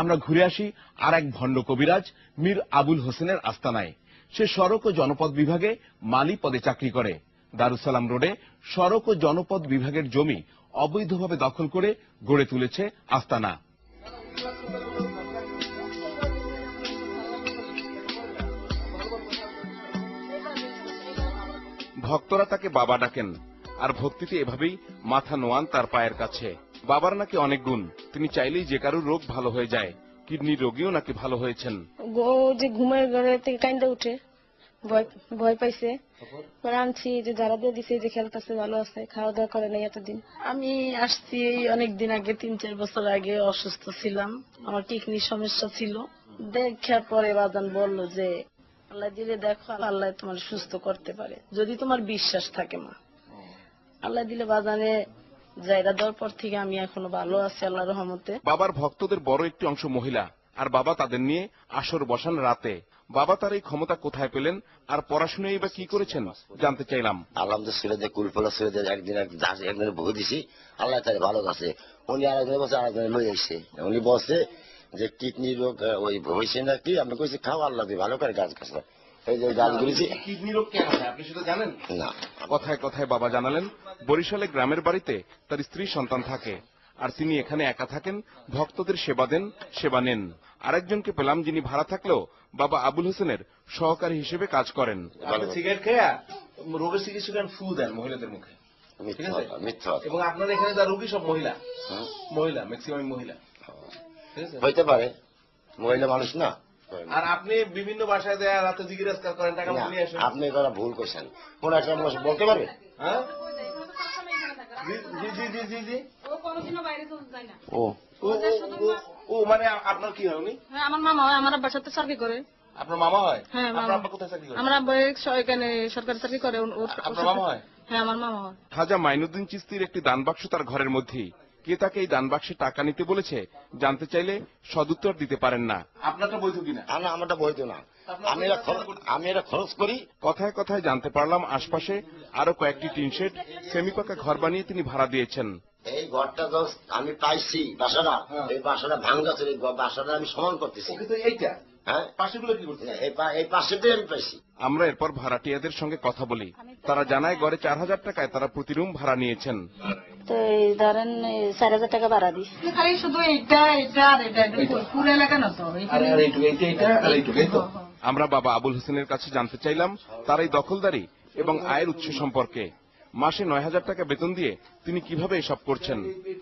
আমরা ঘুরে আসি আর এক ভণ্ড কবিরাজ, মীর আবুল হোসেনের আস্তানায়। সে সড়ক ও জনপদ বিভাগে মালি পদে চাকরি করে। দারুসালাম রোডে সড়ক ও জনপদ বিভাগের জমি অবৈধভাবে দখল করে গড়ে তুলেছে আস্তানা। ভক্তরা তাকে বাবা ডাকেন, আর ভক্তিতে এভাবেই মাথা নোয়ান তার পায়ের কাছে। বাবার নাকি অনেক গুণ। তিনি চাইলেই যে কারোর রোগ ভালো হয়ে যায়। কিডনি রোগীও নাকি ভালো হয়েছেন? গো যে ঘুমের ঘরে থেকে কাইন্দা উঠে ভয় ভয় পাইছে। পরে আনছি যে যারা দিয়ে দিছে যে খেলতেছে ভালো আছে খাওয়া দাওয়া করে নাই এতদিন। আমি আসছি এই অনেক দিন আগে তিন চার বছর আগে অসুস্থ ছিলাম। আমার কিডনির সমস্যা ছিল। দেখার পরে বাজান বলল যে আল্লাহ দিলে দেখো আল্লাহ তোমার সুস্থ করতে পারে। যদি তোমার বিশ্বাস থাকে মা। আল্লাহ দিলে বাজানে জায়গা দেওয়ার পর থেকে আমি এখনও ভালো আছি আল্লাহ রহমতে। বাবার ভক্তদের বড় একটি অংশ মহিলা আর বাবা তাদের নিয়ে আসর বসান রাতে। বাবা তার এই ক্ষমতা কোথায় পেলেন আর পড়াশোনায় বা কি করেছেন জানতে চাইলাম। আল্লাহ তো দিয়ে কুলফলা দিয়ে একদিন একদিন বই দিছি আল্লাহ তার ভালো আছে। উনি আরেকজনে বসে আরেকজনে লই আসছে উনি বসে যে কিডনি রোগ ওই হয়েছে নাকি? আমি কইছি খাও আল্লাহ দিয়ে ভালো করে গাছ গাছ এই যে গাছগুলি যে- কিডনি রোগ কেন হয়? আপনি সেটা জানেন? না। কথায় কথায় বাবা জানালেন বরিশালে গ্রামের বাড়িতে তার স্ত্রী সন্তান থাকে আর তিনি এখানে একা থাকেন ভক্তদের সেবা দেন সেবা নেন। আরেকজনকে পেলাম যিনি ভাড়া থাকলেও বাবা আবুল হোসেনের সহকারী হিসেবে কাজ করেন। সিগারেট খেয়ে রোগের চিকিৎসা করেন ফু দেন মহিলাদের মুখে। এবং আপনার এখানে যা রোগী সব মহিলা। মহিলা ম্যাক্সিমাম মহিলা। হইতে পারে। মহিলা মানুষ না। আর আপনি বিভিন্ন বাসায় দেয়া রাতে জিজ্ঞেস করেন টাকা নিয়ে আসেন। আপনি করা ভুল করছেন। কোন একটা মানুষ বলতে পারবে? হ্যাঁ? জি জি জি জি জি জি। ও মানে আপনার কি হয় উনি? হ্যাঁ আমার মামা হয় আমার আব্বার সাথে চাকরি করে। আপনার মামা হয়? হ্যাঁ, আপনার আব্বা কোথায় চাকরি করে? আমার আব্বা এখানে সরকারি চাকরি করে ওর- ওর- ওর আপনার মামা হয়? হ্যাঁ আমার মামা হয়। খাজা মাইনুদ্দিন চিস্তির একটি দান বাক্স তার ঘরের মধ্যেই। কে তাকে এই দান বাক্সে টাকা নিতে বলেছে জানতে চাইলে সদুত্তর দিতে পারেন না। আপনারটা বৈধ কিনা? না আমারটা বইতো না। আমি এটা আমি এটা খরচ করি। কথায় কথায় জানতে পারলাম আশপাশে আরও কয়েকটি টিন শেড সেমি ঘর বানিয়ে তিনি ভাড়া দিয়েছেন। এই ঘরটা তো আমি পাইছি বাসাটা। হ্যাঁ। এই বাসাটা ভাঙ্গা ছিল বাসাটা আমি সমান করতেছি। এইটা হ্যাঁ? আমরা এরপর ভাড়াটিয়াদের সঙ্গে কথা বলি। তারা জানায় গড়ে চার হাজার টাকায় তারা প্রতি রুম ভাড়া নিয়েছেন। তো এই ধরেন চার হাজার টাকা ভাড়া দিই খালি শুধু এইটা এটা আর এটা পুরো এলাকা না তো? আমরা বাবা আবুল হোসেনের কাছে জানতে চাইলাম তার এই দখলদারি এবং আয়ের উৎস সম্পর্কে। মাসে নয় হাজার টাকা বেতন দিয়ে তিনি কীভাবে এসব করছেন?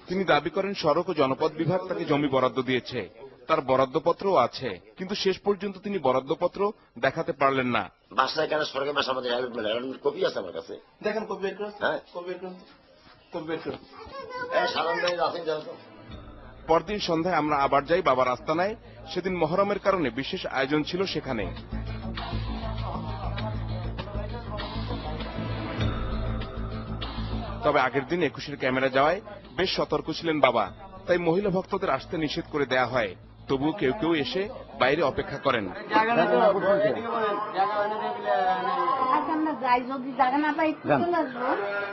তিনি দাবি করেন সড়ক ও জনপদ বিভাগ তাকে জমি বরাদ্দ দিয়েছে। তার বরাদ্দপত্রও আছে কিন্তু শেষ পর্যন্ত তিনি বরাদ্দপত্র দেখাতে পারলেন না। বাসায় কেন সরকারি বাসা আমাদের কপি আছে আমার কাছে। দেখেন করুন হ্যাঁ। কবি পরদিন সন্ধ্যায় আমরা আবার যাই বাবার আস্তানায় সেদিন মহরমের কারণে বিশেষ আয়োজন ছিল সেখানে। তবে আগের দিন একুশের ক্যামেরা যাওয়ায় বেশ সতর্ক ছিলেন বাবা। তাই মহিলা ভক্তদের আসতে নিষেধ করে দেয়া হয়। তবুও কেউ কেউ এসে বাইরে অপেক্ষা করেন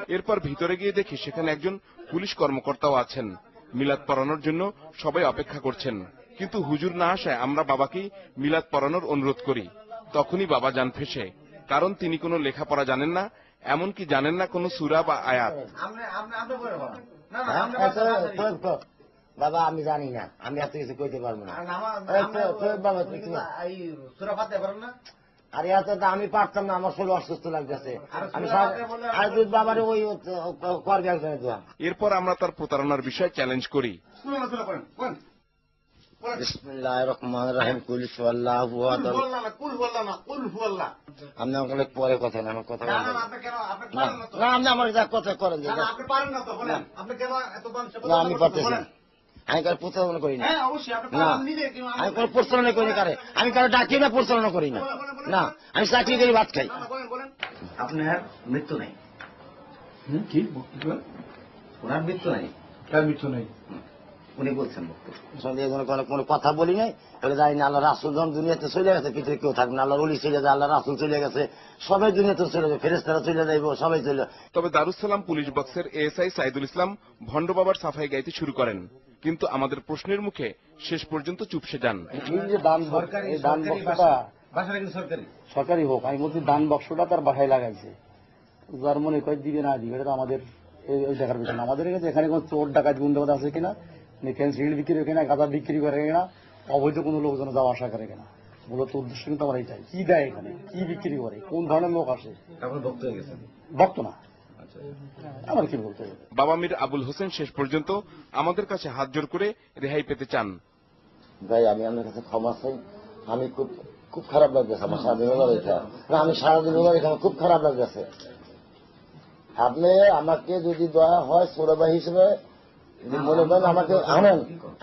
এরপর ভিতরে গিয়ে দেখি সেখানে একজন পুলিশ কর্মকর্তাও আছেন। মিলাদ পড়ানোর জন্য সবাই অপেক্ষা করছেন। কিন্তু হুজুর না আসায় আমরা বাবাকেই মিলাদ পড়ানোর অনুরোধ করি। তখনই বাবা যান ফেসে। কারণ তিনি কোনো লেখাপড়া জানেন না এমনকি জানেন না কোনো সুরা বা আয়াত। বাবা আমি জানি না। আমি এত কিছু কইতে পারব না। বাবা তুই আরে এত তো আমি পারতাম না আমার শরীর অসুস্থ লাগতেছে। আমি বাবার ওই করবে দোয়া। এরপর আমরা তার প্রতারণার বিষয়ে চ্যালেঞ্জ করি। বিসমিল্লাহ রহমান রাহিম কুলিশ আল্লাহ আপনি আমাকে পরে কথা না আমার কথা বলেন। না না, আপনি আমার কথা করেন যে, না না, আমি পারতেছি না। আমি কারও প্রচারণা করি না। না আমি কোনো প্রচারণা করি না কারে। আমি কারও ডাকি না প্রচারণা করি না। না আমি চাকরি করি ভাত খাই। আপনার মৃত্যু নেই। কি ওনার মৃত্যু নেই। কার মৃত্যু নেই? উনি বলছেন কোনো কথা বলি নাই বলে জানি না আল্লাহ রাসুল যখন দুনিয়াতে চলে গেছে পৃথিবী কেউ থাকবে না। আল্লাহ অলি চলে যায় আল্লাহ রাসুল চলে গেছে সবাই দুনিয়াতে চলে যাবে ফেরেস্তারা চলে যাইব সবাই চলে তবে দারুসালাম পুলিশ বক্সের এএসআই সাইদুল ইসলাম ভণ্ড বাবার সাফাই গাইতে শুরু করেন। কিন্তু আমাদের প্রশ্নের মুখে শেষ পর্যন্ত চুপসে যান। যে দান সরকারি দান বক্সটা বাসা বাসাটা কিন্তু সরকারি। সরকারি হোক আমি বলছি দান বক্সটা তার বাসায় লাগাইছে। যার মনে কয় দিবে না দিবে এটা তো আমাদের দেখার বিষয় না। আমাদের কাছে এখানে কোনো চোর ডাকাত গুন্ডাবাদ আছে কিনা সিল বিক্রি করে কিনা গাঁদা বিক্রি করে কিনা অবৈধ কোনো লোকজন যাওয়া আসা করে কিনা। মূলত উদ্দেশ্য কিন্তু আমার এইটাই। কি দেয় এখানে? কি বিক্রি করে? কোন ধরনের লোক আসে? ভক্ত হয়ে গেছেন। ভক্ত না। আমার কি বলতে বাবা মীর আবুল হোসেন শেষ পর্যন্ত আমাদের কাছে হাত জোর করে রেহাই পেতে চান। ভাই আমি আপনার কাছে ক্ষমা চাই। আমি খুব খুব খারাপ লাগতেছে আমার সারাদিন এটা। না আমি সারাদিন হলো এখানে খুব খারাপ লাগতেছে। আপনি আমাকে যদি দয়া হয় সৌরভা হিসেবে মনে করেন আমাকে আনেন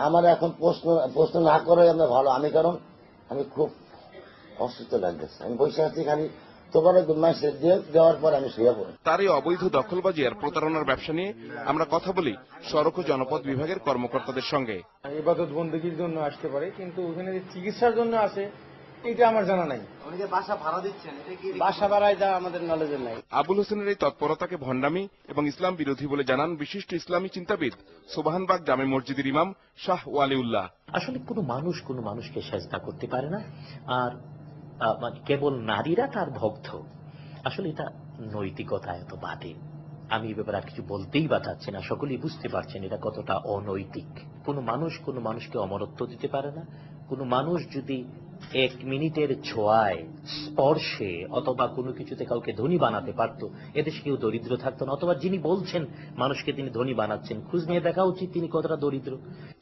আমার এখন প্রশ্ন প্রশ্ন না করে আপনার ভালো। আমি কারণ আমি খুব অসুস্থ লাগতেছে। আমি বসে আছি খালি তোমার মাসে দিয়ে দেওয়ার পর আমি শুয়ে পড়ি। তার এই অবৈধ দখলবাজি আর প্রতারণার ব্যবসা নিয়ে আমরা কথা বলি সড়ক ও জনপদ বিভাগের কর্মকর্তাদের সঙ্গে। ইবাদত বন্দীর জন্য আসতে পারে কিন্তু ওখানে যে চিকিৎসার জন্য আসে এটা আমার জানা নাই। বাসা ভাড়া দিচ্ছেন বাসা বাড়ায় যা আমাদের নলেজে নাই। আবুল হোসেনের এই তৎপরতাকে ভণ্ডামি এবং ইসলাম বিরোধী বলে জানান বিশিষ্ট ইসলামী চিন্তাবিদ সোবাহানবাগ জামে মসজিদের ইমাম শাহ ওয়ালিউল্লাহ। আসলে কোনো মানুষ কোনো মানুষকে সেজদা করতে পারে না। আর কেবল নারীরা তার ভক্ত। আসলে এটা নৈতিকতা এত বাদে আমি এ ব্যাপারে আর কিছু বলতেই বা চাচ্ছি না, সকলেই বুঝতে পারছেন এটা কতটা অনৈতিক। কোনো মানুষ কোনো মানুষকে অমরত্ব দিতে পারে না। কোনো মানুষ যদি এক মিনিটের ছোঁয়ায়, স্পর্শে অথবা কোনো কিছুতে কাউকে ধনী বানাতে পারতো, এদেশে কেউ দরিদ্র থাকতো না। অথবা যিনি বলছেন মানুষকে তিনি ধনী বানাচ্ছেন, খোঁজ নিয়ে দেখা উচিত তিনি কতটা দরিদ্র।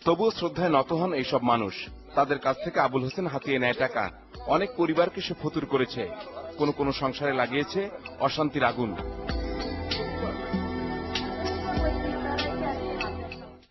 তবুও শ্রদ্ধায় নত হন এইসব মানুষ। তাদের কাছ থেকে আবুল হোসেন হাতিয়ে নেয় টাকা। অনেক পরিবারকে সে ফতুর করেছে। কোন কোন সংসারে লাগিয়েছে অশান্তির আগুন।